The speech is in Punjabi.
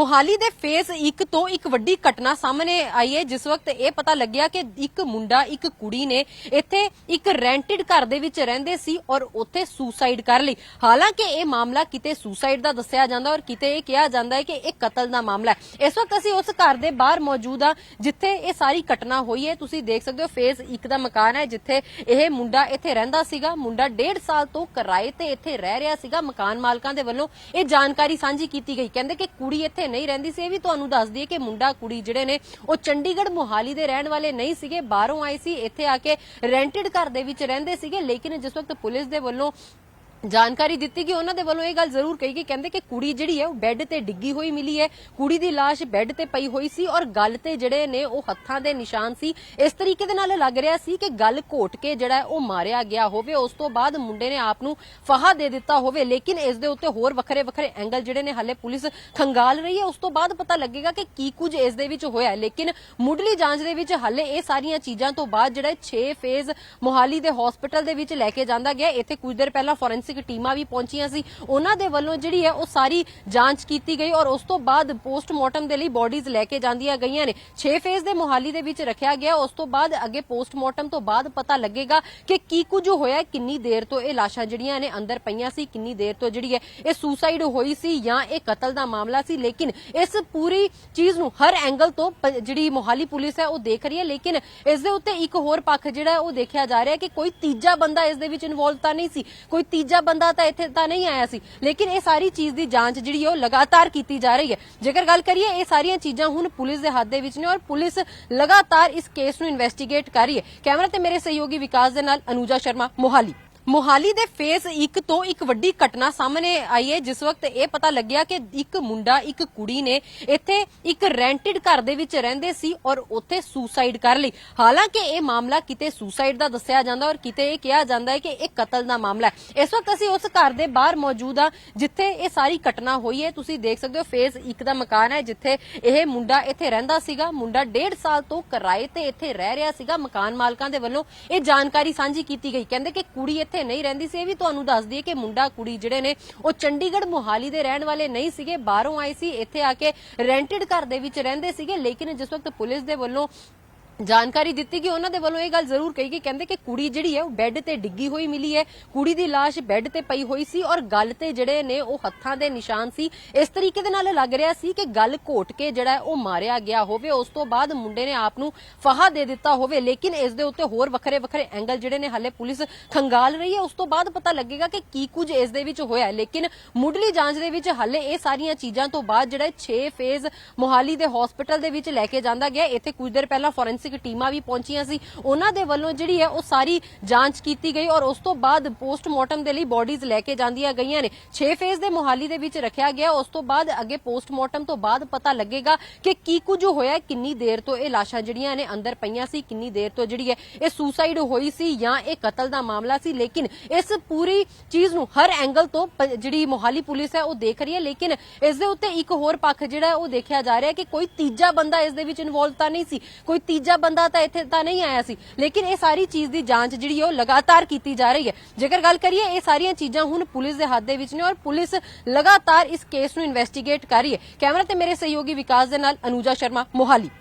ਮੋਹਾਲੀ ਦੇ ਫੇਸ 1 ਤੋਂ ਇੱਕ ਵੱਡੀ ਘਟਨਾ ਸਾਹਮਣੇ ਆਈ ਹੈ। ਜਿਸ ਵਕਤ ਇਹ ਪਤਾ ਲੱਗਿਆ ਕਿ ਇੱਕ ਮੁੰਡਾ, ਇੱਕ ਕੁੜੀ ਨੇ ਇੱਥੇ ਇੱਕ ਰੈਂਟਡ ਘਰ ਦੇ ਵਿੱਚ ਰਹਿੰਦੇ ਸੀ ਔਰ ਉੱਥੇ ਸੁਸਾਈਡ ਕਰ ਲਈ। ਹਾਲਾਂਕਿ ਇਹ ਮਾਮਲਾ ਕਿਤੇ ਸੁਸਾਈਡ ਦਾ ਦੱਸਿਆ ਜਾਂਦਾ ਔਰ ਕਿਤੇ ਇਹ ਕਿਹਾ ਜਾਂਦਾ ਹੈ ਕਿ ਇਹ ਕਤਲ ਦਾ ਮਾਮਲਾ ਹੈ। ਇਸ ਵਕਤ ਅਸੀਂ ਉਸ ਘਰ ਦੇ ਬਾਹਰ ਮੌਜੂਦ ਹਾਂ, ਜਿੱਥੇ ਇਹ ਸਾਰੀ ਘਟਨਾ ਹੋਈ ਹੈ। ਤੁਸੀਂ ਦੇਖ ਸਕਦੇ ਹੋ ਫੇਸ 1 ਦਾ ਮਕਾਨ ਹੈ, ਜਿੱਥੇ ਇਹ ਮੁੰਡਾ ਇੱਥੇ ਰਹਿੰਦਾ ਸੀਗਾ। ਮੁੰਡਾ 1.5 ਸਾਲ ਤੋਂ ਕਿਰਾਏ ਤੇ ਇੱਥੇ ਰਹਿ ਰਿਹਾ ਸੀਗਾ ਮਕਾਨ ਮਾਲਕਾਂ ਦੇ ਵੱਲੋਂ। ਇਹ ਜਾਣਕਾਰੀ ਸਾਂਝੀ ਕੀਤੀ ਗਈ। ਕਹਿੰਦੇ ਕਿ ਕੁੜੀ ਇੱਥੇ ਨਹੀਂ ਰਹਿੰਦੀ ਸੀ, ਇਹ ਵੀ ਤੁਹਾਨੂੰ ਦੱਸ ਦਈਏ ਕਿ ਮੁੰਡਾ ਕੁੜੀ ਜਿਹੜੇ ਨੇ, ਉਹ ਚੰਡੀਗੜ੍ਹ ਮੋਹਾਲੀ ਦੇ ਰਹਿਣ ਵਾਲੇ ਨਹੀਂ ਸੀਗੇ, ਬਾਹਰੋਂ ਆਏ ਸੀ, ਇੱਥੇ ਆ ਕੇ ਰੈਂਟਡ ਘਰ ਦੇ ਵਿੱਚ ਰਹਿੰਦੇ ਸੀਗੇ, ਲੇਕਿਨ ਜਿਸ ਵਕਤ ਪੁਲਿਸ ਦੇ ਵੱਲੋਂ ਜਾਣਕਾਰੀ ਦਿੱਤੀ ਕਿ ਉਹਨਾਂ ਦੇ ਵੱਲੋਂ ਇਹ ਗੱਲ ਜ਼ਰੂਰ ਕਹੀ ਕਿ ਕਹਿੰਦੇ ਕਿ ਕੁੜੀ ਜਿਹੜੀ ਹੈ, ਉਹ ਬੈੱਡ ਤੇ ਡਿੱਗੀ ਹੋਈ ਮਿਲੀ ਹੈ। ਕੁੜੀ ਦੀ ਲਾਸ਼ ਬੈੱਡ ਤੇ ਪਈ ਹੋਈ ਸੀ ਔਰ ਗੱਲ ਤੇ ਜਿਹੜੇ ਨੇ, ਉਹ ਹੱਥਾਂ ਦੇ ਨਿਸ਼ਾਨ ਸੀ। ਇਸ ਤਰੀਕੇ ਦੇ ਨਾਲ ਲੱਗ ਰਿਹਾ ਸੀ ਕਿ ਗੱਲ ਘੋਟ ਕੇ ਜਿਹੜਾ ਉਹ ਮਾਰਿਆ ਗਿਆ ਹੋਵੇ। ਉਸ ਤੋਂ ਬਾਅਦ ਮੁੰਡੇ ਨੇ ਆਪ ਨੂੰ ਫਾਹਾ ਦੇ ਦਿੱਤਾ ਹੋਵੇ। ਲੇਕਿਨ ਇਸ ਦੇ ਉੱਤੇ ਹੋਰ ਵੱਖਰੇ ਵੱਖਰੇ ਐਂਗਲ ਜਿਹੜੇ ਨੇ, ਹਾਲੇ ਪੁਲਿਸ ਖੰਗਾਲ ਰਹੀ ਹੈ। ਉਸ ਤੋਂ ਬਾਅਦ ਪਤਾ ਲੱਗੇਗਾ ਕਿ ਕੀ ਕੁਝ ਇਸ ਦੇ ਵਿੱਚ ਹੋਇਆ ਲੇਕਿਨ ਮੁੱਢਲੀ ਜਾਂਚ ਦੇ ਵਿੱਚ ਹਾਲੇ ਇਹ ਸਾਰੀਆਂ ਚੀਜ਼ਾਂ ਤੋਂ ਬਾਅਦ ਜਿਹੜਾ 6 ਫੇਜ਼ ਮੋਹਾਲੀ ਦੇ ਹਸਪੀਟਲ ਦੇ ਵਿੱਚ ਲੈ ਕੇ ਜਾਂਦਾ ਗਿਆ। ਇੱਥੇ ਕੁਝ ਦੇਰ ਪਹਿਲਾਂ ਫੋਰੈਂਸਿਕ ਟੀਮਾਂ ਵੀ ਪਹੁੰਚੀਆਂ ਸੀ। ਉਹਨਾਂ ਦੇ ਵੱਲੋਂ ਜਿਹੜੀ ਹੈ ਉਹ ਸਾਰੀ ਜਾਂਚ ਕੀਤੀ ਗਈ ਔਰ ਉਸ ਤੋਂ ਬਾਅਦ ਪੋਸਟਮਾਰਟਮ ਦੇ ਲਈ ਬਾਡੀਜ਼ ਲੈ ਕੇ ਜਾਂਦੀਆਂ ਗਈਆਂ ਨੇ। 6 ਫੇਜ਼ ਦੇ ਮੋਹਾਲੀ ਦੇ ਵਿੱਚ ਰੱਖਿਆ ਗਿਆ। ਉਸ ਤੋਂ ਬਾਅਦ ਅੱਗੇ ਪੋਸਟਮਾਰਟਮ ਤੋਂ ਬਾਅਦ ਪਤਾ ਲੱਗੇਗਾ ਕਿ ਕੀ ਕੁਝ ਹੋਇਆ, ਕਿੰਨੀ ਦੇਰ ਤੋਂ ਇਹ ਲਾਸ਼ਾਂ ਜਿਹੜੀਆਂ ਨੇ ਅੰਦਰ ਪਈਆਂ ਸੀ, ਕਿੰਨੀ ਦੇਰ ਤੋਂ ਜਿਹੜੀ ਹੈ ਇਹ ਸੁਸਾਈਡ ਹੋਈ ਸੀ ਜਾਂ ਇਹ ਕਤਲ ਦਾ ਮਾਮਲਾ ਸੀ। ਲੇਕਿਨ ਇਸ ਪੂਰੀ ਚੀਜ਼ ਨੂੰ ਹਰ ਐਂਗਲ ਤੋਂ ਜਿਹੜੀ ਮੋਹਾਲੀ ਪੁਲਿਸ ਹੈ ਉਹ ਦੇਖ ਰਹੀ ਹੈ। ਲੇਕਿਨ ਇਸ ਦੇ ਉੱਤੇ ਇੱਕ ਹੋਰ ਪੱਖ ਜਿਹੜਾ ਉਹ ਦੇਖਿਆ ਜਾ ਰਿਹਾ ਕਿ ਕੋਈ ਤੀਜਾ ਬੰਦਾ ਇਸ ਦੇ ਵਿੱਚ ਇਨਵੋਲਵ ਤਾਂ ਨਹੀਂ ਸੀ। ਕੋਈ ਤੀਜਾ ਬੰਦਾ ਤਾਂ ਇੱਥੇ ਤਾਂ ਨਹੀਂ ਆਇਆ ਸੀ। ਲੇਕਿਨ ਇਹ ਸਾਰੀ ਚੀਜ਼ ਦੀ ਜਾਂਚ ਜਿਹੜੀ ਉਹ ਲਗਾਤਾਰ ਕੀਤੀ ਜਾ ਰਹੀ ਹੈ। ਜੇਕਰ ਗੱਲ ਕਰੀਏ, ਇਹ ਸਾਰੀਆਂ ਚੀਜ਼ਾਂ ਹੁਣ ਪੁਲਿਸ ਦੇ ਹੱਥ ਦੇ ਵਿੱਚ ਨੇ ਔਰ ਪੁਲਿਸ ਲਗਾਤਾਰ ਇਸ ਕੇਸ ਨੂੰ ਇਨਵੈਸਟੀਗੇਟ ਕਰ ਰਹੀ ਹੈ। ਕੈਮਰਾ ਤੇ ਮੇਰੇ ਸਹਿਯੋਗੀ ਵਿਕਾਸ ਦੇ ਨਾਲ ਅਨੂਜਾ ਸ਼ਰਮਾ, ਮੋਹਾਲੀ। ਮੋਹਾਲੀ ਦੇ ਫੇਸ 1 ਤੋਂ ਇੱਕ ਵੱਡੀ ਘਟਨਾ ਸਾਹਮਣੇ ਆਈ ਹੈ। ਜਿਸ ਵਕਤ ਇਹ ਪਤਾ ਲੱਗਿਆ ਕਿ ਇੱਕ ਮੁੰਡਾ, ਇੱਕ ਕੁੜੀ ਨੇ ਇੱਥੇ ਇੱਕ ਰੈਂਟਡ ਘਰ ਦੇ ਵਿੱਚ ਰਹਿੰਦੇ ਸੀ ਔਰ ਉੱਥੇ ਸੁਸਾਈਡ ਕਰ ਲਈ। ਹਾਲਾਂਕਿ ਇਹ ਮਾਮਲਾ ਕਿਤੇ ਸੁਸਾਈਡ ਦਾ ਦੱਸਿਆ ਜਾਂਦਾ ਔਰ ਕਿਤੇ ਇਹ ਕਿਹਾ ਜਾਂਦਾ ਹੈ ਕਿ ਇਹ ਕਤਲ ਦਾ ਮਾਮਲਾ ਹੈ। ਇਸ ਵਕਤ ਅਸੀਂ ਉਸ ਘਰ ਦੇ ਬਾਹਰ ਮੌਜੂਦ ਹਾਂ, ਜਿੱਥੇ ਇਹ ਸਾਰੀ ਘਟਨਾ ਹੋਈ ਹੈ। ਤੁਸੀਂ ਦੇਖ ਸਕਦੇ ਹੋ, ਫੇਜ਼ 1 ਦਾ ਮਕਾਨ ਹੈ, ਜਿੱਥੇ ਇਹ ਮੁੰਡਾ ਇੱਥੇ ਰਹਿੰਦਾ ਸੀਗਾ। ਮੁੰਡਾ 1.5 ਸਾਲ ਤੋਂ ਕਿਰਾਏ ਤੇ ਇੱਥੇ ਰਹਿ ਰਿਹਾ ਸੀਗਾ ਮਕਾਨ ਮਾਲਕਾਂ ਦੇ ਵੱਲੋਂ। ਇਹ ਜਾਣਕਾਰੀ ਸਾਂਝੀ ਕੀਤੀ ਗਈ। ਕਹਿੰਦੇ ਕਿ ਕੁੜੀ ਇੱਥੇ ਨਹੀਂ ਰਹਿੰਦੀ ਸੀ। ਇਹ ਵੀ ਤੁਹਾਨੂੰ ਦੱਸ ਦਈਏ ਕਿ ਮੁੰਡਾ, ਕੁੜੀ ਜਿਹੜੇ ਨੇ, ਉਹ ਚੰਡੀਗੜ੍ਹ ਮੋਹਾਲੀ ਦੇ ਰਹਿਣ ਵਾਲੇ ਨਹੀਂ ਸੀਗੇ। ਬਾਹਰੋਂ ਆਏ ਸੀ, ਇੱਥੇ ਆ ਕੇ ਰੈਂਟਡ ਘਰ ਦੇ ਵਿੱਚ ਰਹਿੰਦੇ ਸੀਗੇ। ਲੇਕਿਨ ਜਿਸ ਵਕਤ ਪੁਲਿਸ ਦੇ ਵੱਲੋਂ ਜਾਣਕਾਰੀ ਦਿੱਤੀ ਕਿ ਉਹਨਾਂ ਦੇ ਵੱਲੋਂ ਇਹ ਗੱਲ ਜ਼ਰੂਰ ਕਹੀ ਕਿ ਕਹਿੰਦੇ ਕਿ ਕੁੜੀ ਜਿਹੜੀ ਹੈ, ਉਹ ਬੈੱਡ ਤੇ ਡਿੱਗੀ ਹੋਈ ਮਿਲੀ ਹੈ। ਕੁੜੀ ਦੀ ਲਾਸ਼ ਬੈੱਡ ਤੇ ਪਈ ਹੋਈ ਸੀ ਔਰ ਗੱਲ ਤੇ ਜਿਹੜੇ ਨੇ, ਉਹ ਹੱਥਾਂ ਦੇ ਨਿਸ਼ਾਨ ਸੀ। ਇਸ ਤਰੀਕੇ ਦੇ ਨਾਲ ਲੱਗ ਰਿਹਾ ਸੀ ਕਿ ਗੱਲ ਘੋਟ ਕੇ ਜਿਹੜਾ ਉਹ ਮਾਰਿਆ ਗਿਆ ਹੋਵੇ। ਉਸ ਤੋਂ ਬਾਅਦ ਮੁੰਡੇ ਨੇ ਆਪ ਨੂੰ ਫਾਹਾ ਦੇ ਦਿੱਤਾ ਹੋਵੇ। ਲੇਕਿਨ ਇਸ ਦੇ ਉੱਤੇ ਹੋਰ ਵੱਖਰੇ ਵੱਖਰੇ ਐਂਗਲ ਜਿਹੜੇ ਨੇ, ਹਾਲੇ ਪੁਲਿਸ ਖੰਗਾਲ ਰਹੀ ਹੈ। ਉਸ ਤੋਂ ਬਾਅਦ ਪਤਾ ਲੱਗੇਗਾ ਕਿ ਕੀ ਕੁਝ ਇਸ ਦੇ ਵਿੱਚ ਹੋਇਆ ਲੇਕਿਨ ਮੁੱਢਲੀ ਜਾਂਚ ਦੇ ਵਿੱਚ ਹਲੇ ਇਹ ਸਾਰੀਆਂ ਚੀਜ਼ਾਂ ਤੋਂ ਬਾਅਦ ਜਿਹੜਾ 6 ਫੇਜ਼ ਮੋਹਾਲੀ ਦੇ ਹਸਪੀਟਲ ਦੇ ਵਿੱਚ ਲੈ ਕੇ ਜਾਂਦਾ ਗਿਆ। ਇੱਥੇ ਕੁਝ ਦੇਰ ਪਹਿਲਾਂ ਫੋਰੈਂਸਿਕ ਟੀਮਾਂ ਵੀ ਪਹੁੰਚੀਆਂ ਸੀ। ਉਹਨਾਂ ਦੇ ਵੱਲੋਂ ਜਿਹੜੀ ਹੈ ਉਹ ਸਾਰੀ ਜਾਂਚ ਕੀਤੀ ਗਈ ਔਰ ਉਸ ਤੋਂ ਬਾਅਦ ਪੋਸਟਮਾਰਟਮ ਦੇ ਲਈ ਬਾਡੀਜ਼ ਲੈ ਕੇ ਜਾਂਦੀਆਂ ਗਈਆਂ ਨੇ। 6 ਫੇਜ਼ ਦੇ ਮੋਹਾਲੀ ਦੇ ਵਿੱਚ ਰੱਖਿਆ ਗਿਆ। ਉਸ ਤੋਂ ਬਾਅਦ ਅੱਗੇ ਪੋਸਟਮਾਰਟਮ ਤੋਂ ਬਾਅਦ ਪਤਾ ਲੱਗੇਗਾ ਕਿ ਕੀ ਕੁਝ ਹੋਇਆ, ਕਿੰਨੀ ਦੇਰ ਤੋਂ ਇਹ ਲਾਸ਼ਾਂ ਜਿਹੜੀਆਂ ਨੇ ਅੰਦਰ ਪਈਆਂ ਸੀ, ਕਿੰਨੀ ਦੇਰ ਤੋਂ ਜਿਹੜੀ ਹੈ ਇਹ ਸੁਸਾਈਡ ਹੋਈ ਸੀ ਜਾਂ ਇਹ ਕਤਲ ਦਾ ਮਾਮਲਾ ਸੀ। ਲੇਕਿਨ ਇਸ ਪੂਰੀ ਚੀਜ਼ ਨੂੰ ਹਰ ਐਂਗਲ ਤੋਂ ਜਿਹੜੀ ਮੋਹਾਲੀ ਪੁਲਿਸ ਹੈ ਉਹ ਦੇਖ ਰਹੀ ਹੈ। ਲੇਕਿਨ ਇਸ ਦੇ ਉੱਤੇ ਇੱਕ ਹੋਰ ਪੱਖ ਜਿਹੜਾ ਉਹ ਦੇਖਿਆ ਜਾ ਰਿਹਾ ਕਿ ਕੋਈ ਤੀਜਾ ਬੰਦਾ ਇਸ ਦੇ ਵਿੱਚ ਇਨਵੋਲਵ ਤਾਂ ਨਹੀਂ ਸੀ। ਕੋਈ ਤੀਜਾ ਬੰਦਾ ਤਾਂ ਇੱਥੇ ਤਾਂ ਨਹੀਂ ਆਇਆ ਸੀ। ਲੇਕਿਨ ਇਹ ਸਾਰੀ ਚੀਜ਼ ਦੀ ਜਾਂਚ ਜਿਹੜੀ ਉਹ ਲਗਾਤਾਰ ਕੀਤੀ ਜਾ ਰਹੀ ਹੈ। ਜੇਕਰ ਗੱਲ ਕਰੀਏ, ਇਹ ਸਾਰੀਆਂ ਚੀਜ਼ਾਂ ਹੁਣ ਪੁਲਿਸ ਦੇ ਹੱਥ ਦੇ ਵਿੱਚ ਨੇ ਔਰ ਪੁਲਿਸ ਲਗਾਤਾਰ ਇਸ ਕੇਸ ਨੂੰ ਇਨਵੈਸਟੀਗੇਟ ਕਰ ਰਹੀ ਹੈ। ਕੈਮਰਾ ਤੇ ਮੇਰੇ ਸਹਿਯੋਗੀ ਵਿਕਾਸ ਦੇ ਨਾਲ ਅਨੂਜਾ ਸ਼ਰਮਾ, ਮੋਹਾਲੀ।